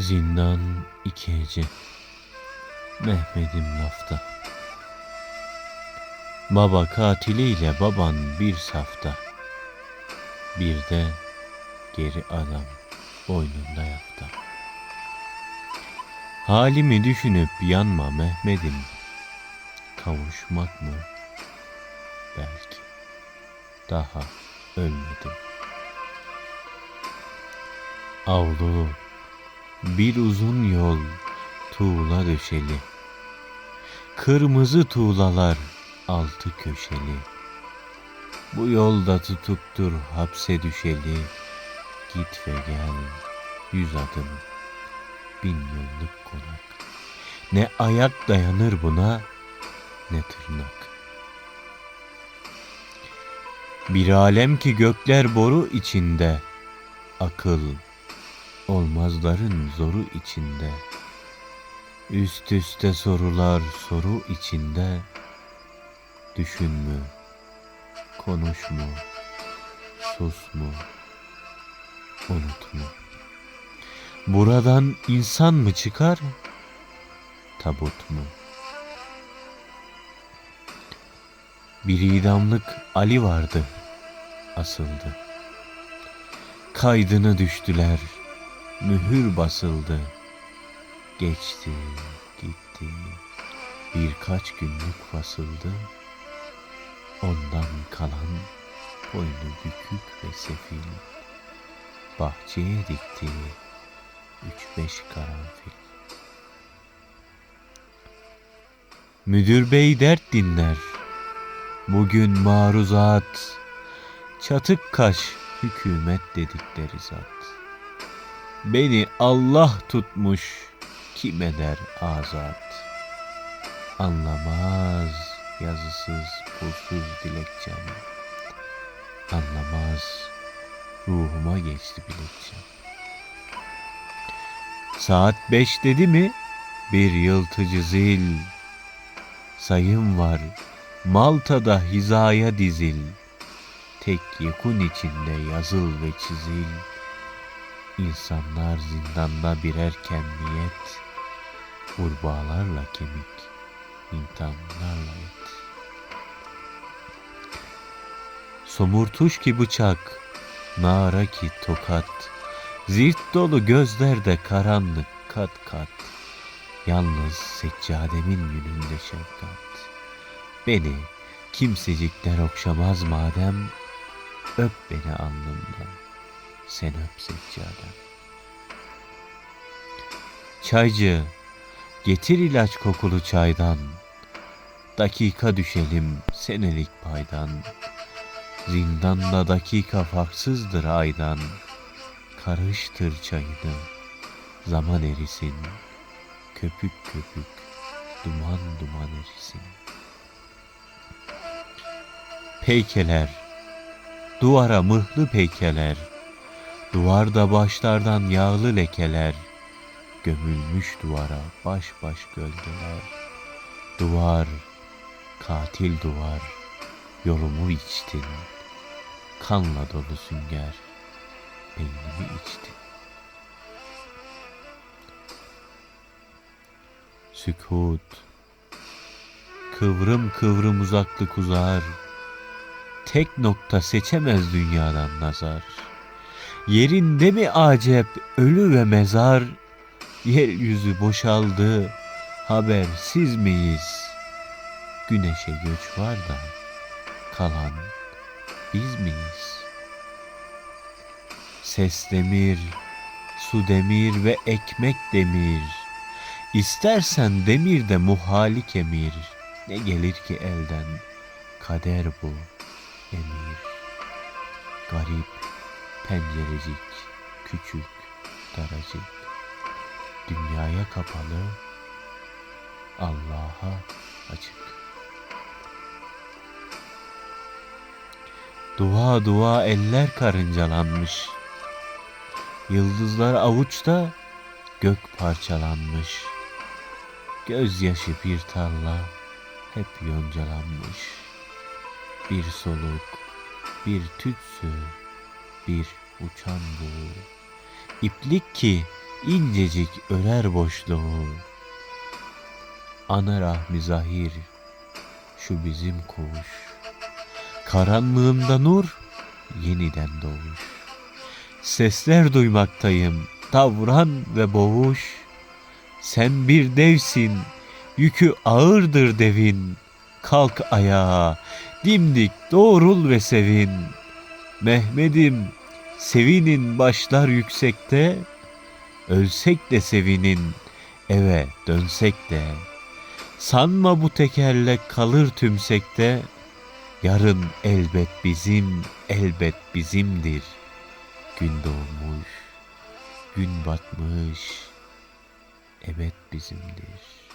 Zindan iki hece Mehmet'im lafta. Baba katiliyle baban bir safta. Bir de geri adam boynunda yafta. Halimi düşünüp yanma Mehmet'im. Kavuşmak mı? Belki. Daha ölmedim. Avlu bir uzun yol tuğla döşeli. Kırmızı tuğlalar altı köşeli. Bu yolda tutuktur hapse düşeli. Git ve gel yüz adım bin yıllık konak. Ne ayak dayanır buna ne tırnak. Bir alem ki gökler boru içinde akıl olmazların zoru içinde. Üst üste sorular soru içinde. Düşün mü konuş mu sus mu unut mu buradan insan mı çıkar tabut mu? Bir idamlık Ali vardı asıldı. Kaydını düştüler mühür basıldı. Geçti, gitti. Birkaç günlük fasıldı. Ondan kalan boynu bükük ve sefil. Bahçeye dikti üç beş karanfil. Müdür bey dert dinler. Bugün maruzat, çatık kaş hükümet dedikleri zat. Beni Allah tutmuş kim eder azat. Anlamaz yazısız pulsuz dilekçem. Anlamaz ruhuma geçti bilekçem. Saat beş dedi mi bir yıltıcı zil. Sayım var Malta'da hizaya dizil. Tek yekun içinde yazıl ve çizil. İnsanlar zindanda birer kemiyet, Kurbağalarla kemik, imtihanlarla et. Somurtuş ki bıçak, nara ki tokat, Zirt dolu gözlerde karanlık kat kat, Yalnız seccademin gününde şefkat. Beni kimsecikler okşamaz madem, Öp beni alnımdan sen öp seccadem. Çaycı, getir ilaç kokulu çaydan. Dakika düşelim senelik paydan. Zindanda dakika farksızdır aydan. Karıştır çayını, zaman erisin. Köpük köpük, duman duman erisin. Peykeler, duvara mıhlı peykeler, Duvarda başlardan yağlı lekeler, Gömülmüş duvara baş baş gölgeler. Duvar, katil duvar, yolumu içtin. Kanla dolu sünger, beynimi içtin. Sükut, kıvrım kıvrım uzaklık uzar, Tek nokta seçemez dünyadan nazar.'' Yerinde mi acep ölü ve mezar? Yeryüzü boşaldı, habersiz miyiz? Güneşe göç var da kalan biz miyiz? Ses demir, su demir ve ekmek demir. İstersen demir de muhali kemir. Ne gelir ki elden? Kader bu, emir. Garip, Pencerecik, küçük, daracık, dünyaya kapalı, Allah'a açık. Dua dua eller karıncalanmış, Yıldızlar avuçta, gök parçalanmış, Gözyaşı bir tarla, hep yoncalanmış, Bir soluk, bir tütsü, bir uçan bu. İplik ki incecik örer boşluğu. Ana rahmi zahir, şu bizim kuş. Karanlığında nur, yeniden doğuş. Sesler duymaktayım, davran ve boğuş. Sen bir devsin, yükü ağırdır devin. Kalk ayağa, dimdik doğrul ve sevin. Mehmet'im, sevinin başlar yüksekte. Ölsek de sevinin, eve dönsek de. Sanma bu tekerlek kalır tümsekte. Yarın elbet bizim, elbet bizimdir. Gün doğmuş, gün batmış, evet bizimdir.